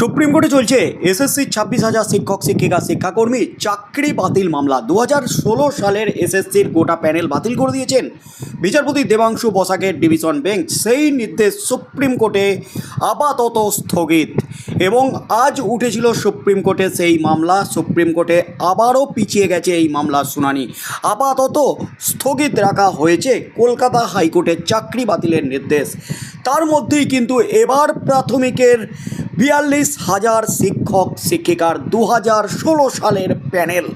Supreme কোর্টে চলছে SSC ছাব্বিশ হাজার শিক্ষক, শিক্ষিকা, শিক্ষাকর্মী চাকরি বাতিল মামলা। দু সালের এসএসসির গোটা প্যানেল বাতিল করে দিয়েছেন বিচারপতি দেবাংশু বসাকের ডিভিশন বেঞ্চ। সেই নির্দেশ সুপ্রিম কোর্টে আপাতত স্থগিত। এবং আজ উঠেছিল সুপ্রিম কোর্টে সেই মামলা। সুপ্রিম কোর্টে আবারও পিছিয়ে গেছে এই মামলার শুনানি। আপাতত স্থগিত রাখা হয়েছে কলকাতা হাইকোর্টের চাকরি বাতিলের নির্দেশ। তার মধ্যেই কিন্তু এবার প্রাথমিকের বিয়াল্লিশ হাজার শিক্ষক, শিক্ষিকার দু হাজার ষোলো সালের প্যানেল।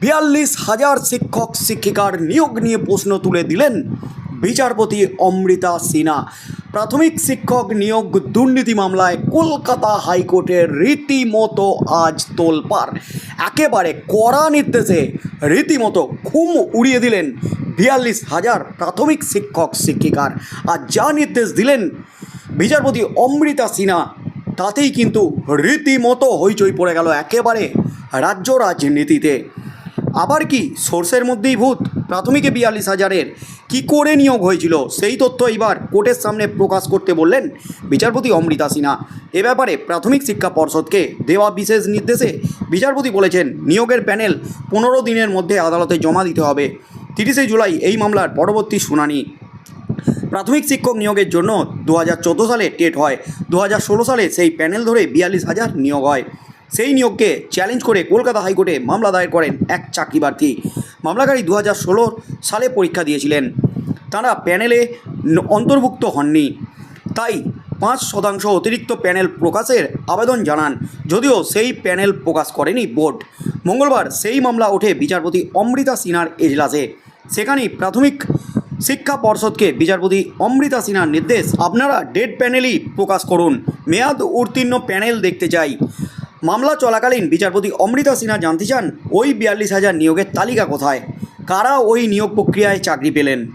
বিয়াল্লিশ হাজার শিক্ষক, শিক্ষিকার নিয়োগ নিয়ে প্রশ্ন তুলে দিলেন বিচারপতি অমৃতা সিনহা। প্রাথমিক শিক্ষক নিয়োগ দুর্নীতি মামলায় কলকাতা হাইকোর্টের রীতিমতো আজ তোলপাড়। একেবারে কড়া নির্দেশে রীতিমতো খুম উড়িয়ে দিলেন বিয়াল্লিশ হাজার প্রাথমিক শিক্ষক, শিক্ষিকার। আর যা নির্দেশ দিলেন বিচারপতি অমৃতা সিনহা তাতেই কিন্তু রীতিমতো হইচই পড়ে গেল একেবারে রাজ্য রাজনীতিতে। আবার কি সোর্সের মধ্যেই ভূত? প্রাথমিকে বিয়াল্লিশ হাজারের কি করে নিয়োগ হয়েছিল? সেই তথ্য এইবার কোর্টের সামনে প্রকাশ করতে বললেন বিচারপতি অমৃতা সিনহা। এ ব্যাপারে প্রাথমিক শিক্ষা পর্ষদকে দেওয়া বিশেষ নির্দেশে বিচারপতি বলেছেন, নিয়োগের প্যানেল পনেরো দিনের মধ্যে আদালতে জমা দিতে হবে। তিরিশে জুলাই এই মামলার পরবর্তী শুনানি। প্রাথমিক শিক্ষক নিয়োগের জন্য দু হাজার চোদ্দ সালে টেট হয় দু হাজার ষোলো সালে সেই প্যানেল ধরে বিয়াল্লিশ হাজার নিয়োগ হয়। সেই নিয়োগকে চ্যালেঞ্জ করে কলকাতা হাইকোর্টে মামলা দায়ের করেন এক চাকরি প্রার্থী মামলাকারী দু হাজার ষোলো সালে পরীক্ষা দিয়েছিলেন। তারা প্যানেলে অন্তর্ভুক্ত হননি। তাই পাঁচ শতাংশ অতিরিক্ত প্যানেল প্রকাশের আবেদন জানান, যদিও সেই প্যানেল প্রকাশ করেনি বোর্ড। মঙ্গলবার সেই মামলা ওঠে বিচারপতি অমৃতা সিনহার এজলাসে। সেখানেই প্রাথমিক শিক্ষা পর্ষদকে বিচারপতি অমৃতা সিনহার নির্দেশ। আপনারা ডেড প্যানেলই প্রকাশ করুন। মেয়াদ উত্তীর্ণ প্যানেল দেখতে চাই। মামলা চলাকালীন বিচারপতি অমৃতা সিনহা জানতে চান, ওই বিয়াল্লিশ হাজার নিয়োগের তালিকা কোথায়? কারা ওই নিয়োগ প্রক্রিয়ায় চাকরি পেলেন?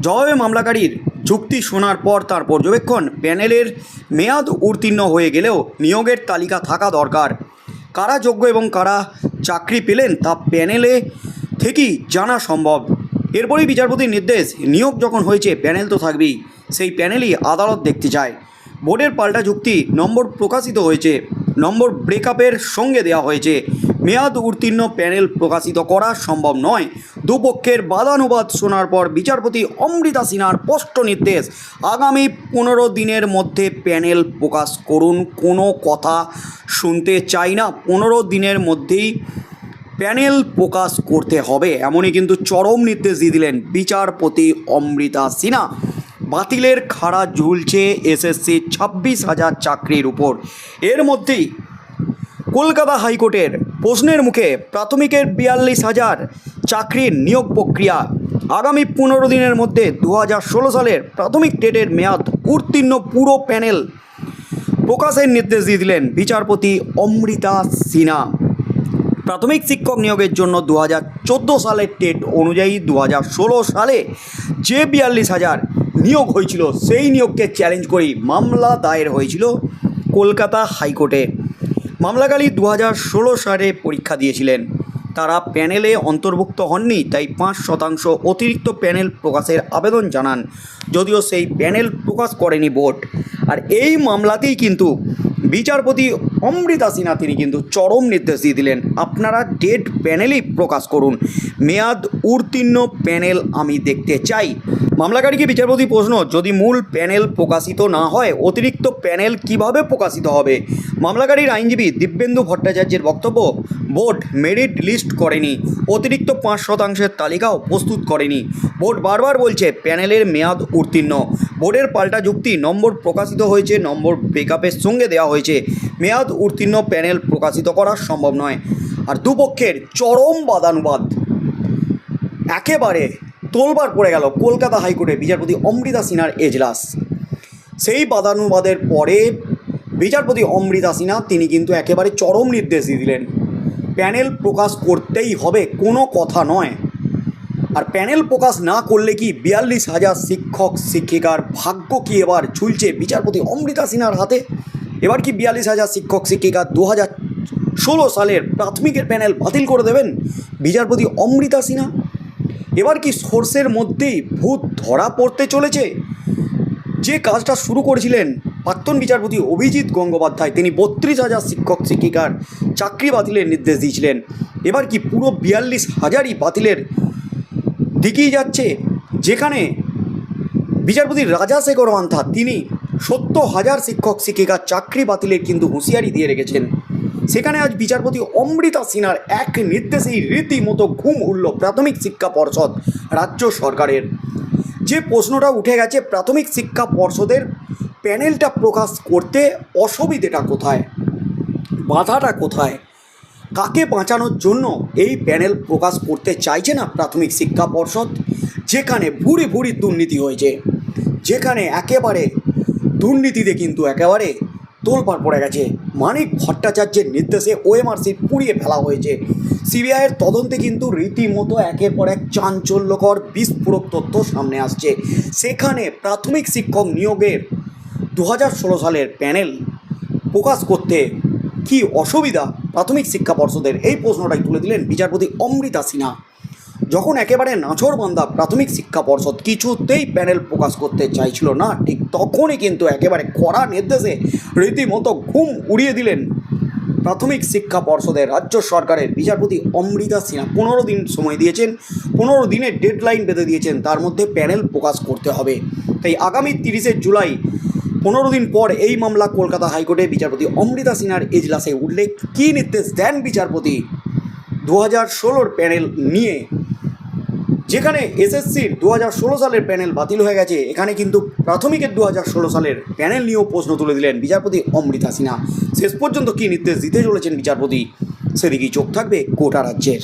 জবাবে মামলাকারীর যুক্তি শোনার পর তার পর্যবেক্ষণ, প্যানেলের মেয়াদ উত্তীর্ণ হয়ে গেলেও নিয়োগের তালিকা থাকা দরকার। কারা যোগ্য এবং কারা চাকরি পেলেন তা প্যানেলে থেকেই জানা সম্ভব। এরপরই বিচারপতির নির্দেশ, নিয়োগ যখন হয়েছে, প্যানেল তো থাকবেই। সেই প্যানেলই আদালত দেখতে চায়। বোর্ডের পাল্টা যুক্তি, নম্বর প্রকাশিত হয়েছে। নম্বর ব্রেকআপের সঙ্গে দেওয়া হয়েছে। মেয়াদ উত্তীর্ণ প্যানেল প্রকাশিত করা সম্ভব নয়। দুপক্ষের বাদানুবাদ শোনার পর বিচারপতি অমৃতা সিনহার স্পষ্ট নির্দেশ, আগামী পনেরো দিনের মধ্যে প্যানেল প্রকাশ করুন। কোনো কথা শুনতে চাই না। পনেরো দিনের মধ্যেই প্যানেল প্রকাশ করতে হবে। এমনই কিন্তু চরম নির্দেশ দিয়ে দিলেন বিচারপতি অমৃতা সিনহা। বাতিলের খাড়া ঝুলছে এসএসসি ছাব্বিশ হাজার চাকরির উপর। এর মধ্যেই কলকাতা হাইকোর্টের প্রশ্নের মুখে প্রাথমিকের বিয়াল্লিশ হাজার চাকরির নিয়োগ প্রক্রিয়া। আগামী পনেরো দিনের মধ্যে দু সালের প্রাথমিক টেটের মেয়াদ উত্তীর্ণ পুরো প্যানেল প্রকাশের নির্দেশ দিয়ে দিলেন বিচারপতি অমৃতা সিনহা। প্রাথমিক শিক্ষক নিয়োগের জন্য দু হাজার চোদ্দ সালের টেট অনুযায়ী দু হাজার ষোলো সালে যে বিয়াল্লিশ হাজার নিয়োগ হয়েছিল, সেই নিয়োগকে চ্যালেঞ্জ করেই মামলা দায়ের হয়েছিল কলকাতা হাইকোর্টে। মামলাকারী দু সালে পরীক্ষা দিয়েছিলেন। তারা প্যানেলে অন্তর্ভুক্ত হননি, তাই পাঁচ শতাংশ অতিরিক্ত প্যানেল প্রকাশের আবেদন জানান, যদিও সেই প্যানেল প্রকাশ করেনি বোর্ড। আর এই মামলাতেই কিন্তু বিচারপতি অমৃতা সিনহা তিনি কিন্তু চরম নির্দেশ দিয়ে দিলেন, আপনারা ডেট প্যানেলই প্রকাশ করুন। মেয়াদ উত্তীর্ণ প্যানেল আমি দেখতে চাই। মামলাকারীকে বিচারপতি প্রশ্ন, যদি মূল প্যানেল প্রকাশিত না হয়, অতিরিক্ত প্যানেল কীভাবে প্রকাশিত হবে? মামলাকারীর আইনজীবী দিব্যেন্দু ভট্টাচার্যের বক্তব্য, বোর্ড মেরিট লিস্ট করেনি, অতিরিক্ত পাঁচ শতাংশের তালিকাও প্রস্তুত করেনি। বোর্ড বারবার বলছে প্যানেলের মেয়াদ উত্তীর্ণ। বোর্ডের পাল্টা যুক্তি, নম্বর প্রকাশিত হয়েছে, নম্বর ব্রেকআপের সঙ্গে দেওয়া হয়েছে। মেয়াদ উত্তীর্ণ প্যানেল প্রকাশিত করা সম্ভব নয়। আর দুপক্ষের চরম বাদানুবাদ। একেবারে তোলবার পড়ে গেল কলকাতা হাইকোর্টে বিচারপতি অমৃতা সিনহার এজলাস। সেই বাদানুবাদের পরে বিচারপতি অমৃতা সিনহা, তিনি কিন্তু একেবারে চরম নির্দেশ দিয়ে দিলেন। প্যানেল প্রকাশ করতেই হবে, কোনো কথা নয়। আর প্যানেল প্রকাশ না করলে কি বিয়াল্লিশ হাজার শিক্ষক, শিক্ষিকার ভাগ্য কি এবার ঝুলছে বিচারপতি অমৃতা সিনহার হাতে? এবার কি বিয়াল্লিশ হাজার শিক্ষক, শিক্ষিকা দু হাজার ষোলো সালের প্রাথমিকের প্যানেল বাতিল করে দেবেন বিচারপতি অমৃতা সিনহা? এবার কি সোর্সের মধ্যেই ভূত ধরা পড়তে চলেছে? যে কাজটা শুরু করেছিলেন প্রাক্তন বিচারপতি অভিজিৎ গঙ্গোপাধ্যায়, তিনি বত্রিশ হাজার শিক্ষক, শিক্ষিকার চাকরি বাতিলের নির্দেশ দিয়েছিলেন। এবার কি পুরো বিয়াল্লিশ হাজারই বাতিলের দিকেই যাচ্ছে? যেখানে বিচারপতি রাজাশেখর মান্থা, তিনি সত্তর হাজার শিক্ষক, শিক্ষিকার চাকরি বাতিলের কিন্তু হুঁশিয়ারি দিয়ে রেখেছেন। সেখানে আজ বিচারপতি অমৃতা সিনহার এক নির্দেশেই রীতিমতো ঘুম উঠল প্রাথমিক শিক্ষা পর্ষদ রাজ্য সরকারের। যে প্রশ্নটা উঠে গেছে, প্রাথমিক শিক্ষা পর্ষদের প্যানেলটা প্রকাশ করতে অসুবিধেটা কোথায়? বাধাটা কোথায়? কাকে বাঁচানোর জন্য এই প্যানেল প্রকাশ করতে চাইছে না প্রাথমিক শিক্ষা পর্ষদ? যেখানে ভুরি ভুরি দুর্নীতি হয়েছে, যেখানে একেবারে দুর্নীতিতে কিন্তু একেবারে তোলপাড় পড়ে গেছে। মানিক ভট্টাচার্যের নির্দেশে ওএমআরসি পুড়িয়ে ফেলা হয়েছে। সিবিআইয়ের তদন্তে কিন্তু রীতিমতো একের পর এক চাঞ্চল্যকর, বিস্ফোরক তথ্য সামনে আসছে। সেখানে প্রাথমিক শিক্ষক নিয়োগের দু হাজার ষোলো সালের প্যানেল প্রকাশ করতে কি অসুবিধা? প্রাথমিক শিক্ষা পর্ষদের এই প্রশ্নটাই তুলে দিলেন বিচারপতি অমৃতা সিনহা। যখন একেবারে নাছরবান্ধা প্রাথমিক শিক্ষা পর্ষদ কিছুতেই প্যানেল প্রকাশ করতে চাইছিল না, ঠিক তখনই কিন্তু একেবারে কড়া নির্দেশে রীতিমতো ঘুম উড়িয়ে দিলেন প্রাথমিক শিক্ষা পর্ষদের রাজ্য সরকারের বিচারপতি অমৃতা সিনহা। পনেরো দিন সময় দিয়েছেন, পনেরো দিনের ডেডলাইন বেঁধে দিয়েছেন, তার মধ্যে প্যানেল প্রকাশ করতে হবে। তাই আগামী তিরিশে জুলাই, পনেরো দিন পর এই মামলা কলকাতা হাইকোর্টে বিচারপতি অমৃতা সিনহার এজলাসে উঠলে কী নির্দেশ দেন বিচারপতি? দু হাজার ষোলোর প্যানেল নিয়ে যেখানে এসএসসির দু হাজার ষোলো সালের প্যানেল বাতিল হয়ে গেছে, এখানে কিন্তু প্রাথমিকের দু হাজার ষোলো সালের প্যানেল নিয়েও প্রশ্ন তুলে দিলেন বিচারপতি অমৃতা সিনহা। শেষ পর্যন্ত কী নির্দেশ দিতে চলেছেন বিচারপতি? সেদিকেই চোখ থাকবে কোটা রাজ্যের।